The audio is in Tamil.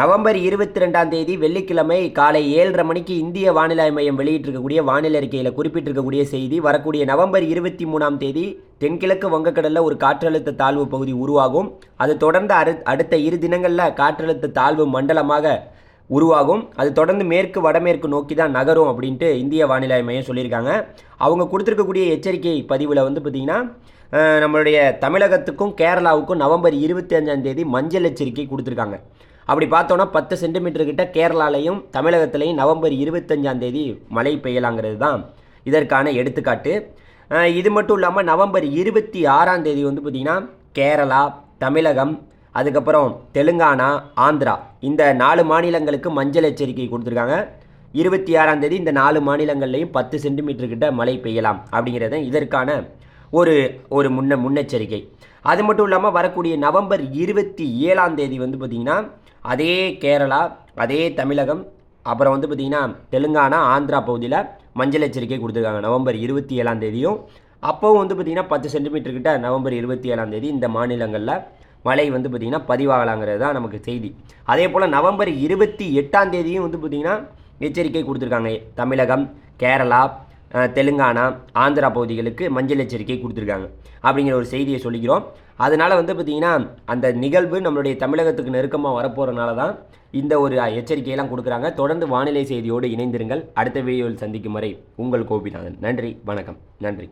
நவம்பர் இருபத்தி ரெண்டாம் தேதி வெள்ளிக்கிழமை காலை ஏழரை மணிக்கு இந்திய வானிலை மையம் வெளியிட்டிருக்கக்கூடிய வானிலை அறிக்கையில் குறிப்பிட்டிருக்கக்கூடிய செய்தி வரக்கூடிய நவம்பர் இருபத்தி மூணாம் தேதி தென்கிழக்கு வங்கக்கடலில் ஒரு காற்றழுத்த தாழ்வு பகுதி உருவாகும். அது தொடர்ந்து அரு அடுத்த இரு தினங்களில் காற்றழுத்த தாழ்வு மண்டலமாக உருவாகும். அது தொடர்ந்து மேற்கு வடமேற்கு நோக்கி தான் நகரும் அப்படின்ட்டு இந்திய வானிலை மையம் சொல்லியிருக்காங்க. அவங்க கொடுத்துருக்கக்கூடிய எச்சரிக்கை பதிவில் வந்து பார்த்திங்கன்னா நம்மளுடைய தமிழகத்துக்கும் கேரளாவுக்கும் நவம்பர் இருபத்தி அஞ்சாம் தேதி மஞ்சள் எச்சரிக்கை கொடுத்துருக்காங்க. அப்படி பார்த்தோன்னா பத்து சென்டிமீட்டர் கிட்ட கேரளாலையும் தமிழகத்திலையும் நவம்பர் இருபத்தஞ்சாம் தேதி மழை பெய்யலாங்கிறது தான் இதற்கான எடுத்துக்காட்டு. இது மட்டும் இல்லாமல் நவம்பர் இருபத்தி ஆறாம் தேதி வந்து பார்த்திங்கன்னா கேரளா தமிழகம் அதுக்கப்புறம் தெலுங்கானா ஆந்திரா. இந்த நாலு மாநிலங்களுக்கு மஞ்சள் எச்சரிக்கை கொடுத்துருக்காங்க. இருபத்தி ஆறாம் தேதி இந்த நாலு மாநிலங்கள்லையும் பத்து சென்டிமீட்டர் கிட்ட மழை பெய்யலாம் அப்படிங்கிறது இதற்கான ஒரு ஒரு முன்ன முன்னெச்சரிக்கை. அது மட்டும் இல்லாமல் வரக்கூடிய நவம்பர் இருபத்தி ஏழாம் தேதி வந்து பார்த்திங்கன்னா அதே கேரளா அதே தமிழகம் அப்புறம் வந்து பார்த்திங்கன்னா தெலுங்கானா ஆந்திரா பகுதியில் மஞ்சள் எச்சரிக்கை கொடுத்துருக்காங்க. நவம்பர் இருபத்தி ஏழாம் தேதியும். அப்போவும் வந்து பார்த்திங்கன்னா பத்து சென்டிமீட்டர் கிட்ட நவம்பர் இருபத்தி ஏழாம் தேதி இந்த மாநிலங்களில் மழை வந்து பார்த்திங்கன்னா பதிவாகலாங்கிறது தான் நமக்கு செய்தி. அதே போல் நவம்பர் இருபத்தி எட்டாம் தேதியும் வந்து பார்த்திங்கன்னா எச்சரிக்கை கொடுத்துருக்காங்க. தமிழகம் கேரளா தெலுங்கானா ஆந்திரா பகுதிகளுக்கு மஞ்சள் எச்சரிக்கை கொடுத்துருக்காங்க. அப்படிங்கிற ஒரு செய்தியை சொல்லிக்கிறோம். அதனால் வந்து பார்த்திங்கன்னா அந்த நிகழ்வு நம்மளுடைய தமிழகத்துக்கு நெருக்கமாக வரப்போகிறனால தான் இந்த ஒரு எச்சரிக்கையெல்லாம் கொடுக்குறாங்க. தொடர்ந்து வானிலை செய்தியோடு இணைந்திருங்கள். அடுத்த வீடியோவில் சந்திக்கும் வரை உங்கள் கோபிநாதன். நன்றி வணக்கம். நன்றி.